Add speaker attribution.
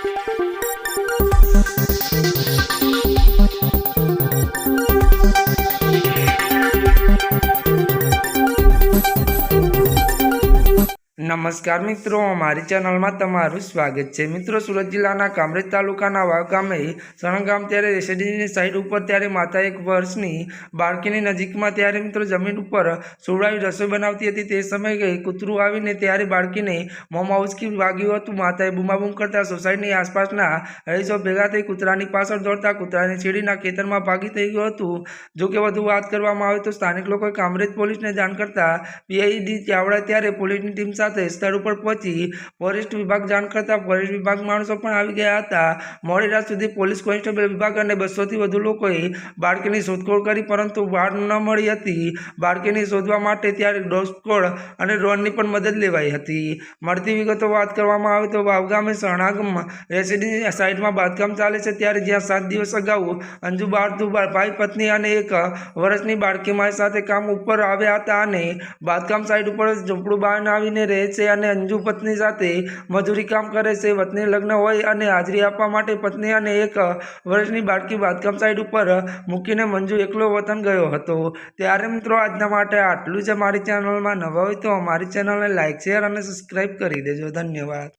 Speaker 1: Thank you. નમસ્કાર મિત્રો, અમારી ચેનલમાં તમારું સ્વાગત છે. મિત્રો, સુરત જિલ્લાના કામરેજ તાલુકાના વાવ ગામે સણગામ ત્યારે રેસિડેન્સની સાઈડ ઉપર ત્યારે માતા એક વર્ષની બાળકીની નજીકમાં ત્યારે મિત્રો જમીન ઉપર સુવડાવી રસોઈ બનાવતી હતી. તે સમયે કૂતરું આવીને ત્યારે બાળકીને મોંમાં ઉચકી વાગ્યું હતું. માતાએ બૂમાબૂમ કરતા સોસાયટીની આસપાસના રહીશો ભેગા થઈ કૂતરાની પાછળ દોડતા કૂતરાને છેડીના ખેતરમાં ભાગી થઈ ગયું હતું. જો કે વધુ વાત કરવામાં આવે તો સ્થાનિક લોકોએ કામરેજ પોલીસને જાણ કરતા પીઆઈડી ચાવડા ત્યારે પોલીસની ટીમ સાથે સ્થળ ઉપર પહોંચી ફોરેસ્ટ વિભાગ જાણ કરતા ફોરેસ્ટ વિભાગ માણસો પણ આવી ગયા હતા. મોડી રાત સુધી પોલીસ કોન્સ્ટેબલ વિભાગ અને બસોથી વધુ લોકોએ બાળકીની શોધખોળ કરી, પરંતુ બહાર ન મળી હતી. બાળકીને શોધવા માટે ત્યારે ડોગ અને ડ્રોનની પણ મદદ લેવાઈ હતી. મળતી વિગતો વાત કરવામાં આવે તો વાવ ગામે સણાગમાં રેસીડી સાઇટમાં બાંધકામ ચાલે છે. ત્યારે જ્યાં સાત દિવસ અગાઉ અંજુ બહાદુર ભાઈ પત્ની અને એક વર્ષની બાળકી મારી સાથે કામ ઉપર આવ્યા હતા અને બાંધકામ સાઇટ ઉપર ઝૂંપડું બહાર આવીને રહે છે અને અંજુ પત્ની સાથે મજૂરી કામ કરે છે. વતની લગ્ન હોય અને હાજરી આપવા માટે પત્ની અને એક વર્ષની બાળકી બાંધકામ સાઇટ ઉપર મૂકીને મંજુ એકલો વતન ગયો હતો. ત્યારે મિત્રો આજના માટે આટલું જ અમારી ચેનલમાં નવા હોય તો અમારી ચેનલને લાઇક શેર અને સબસ્ક્રાઈબ કરી દેજો. ધન્યવાદ.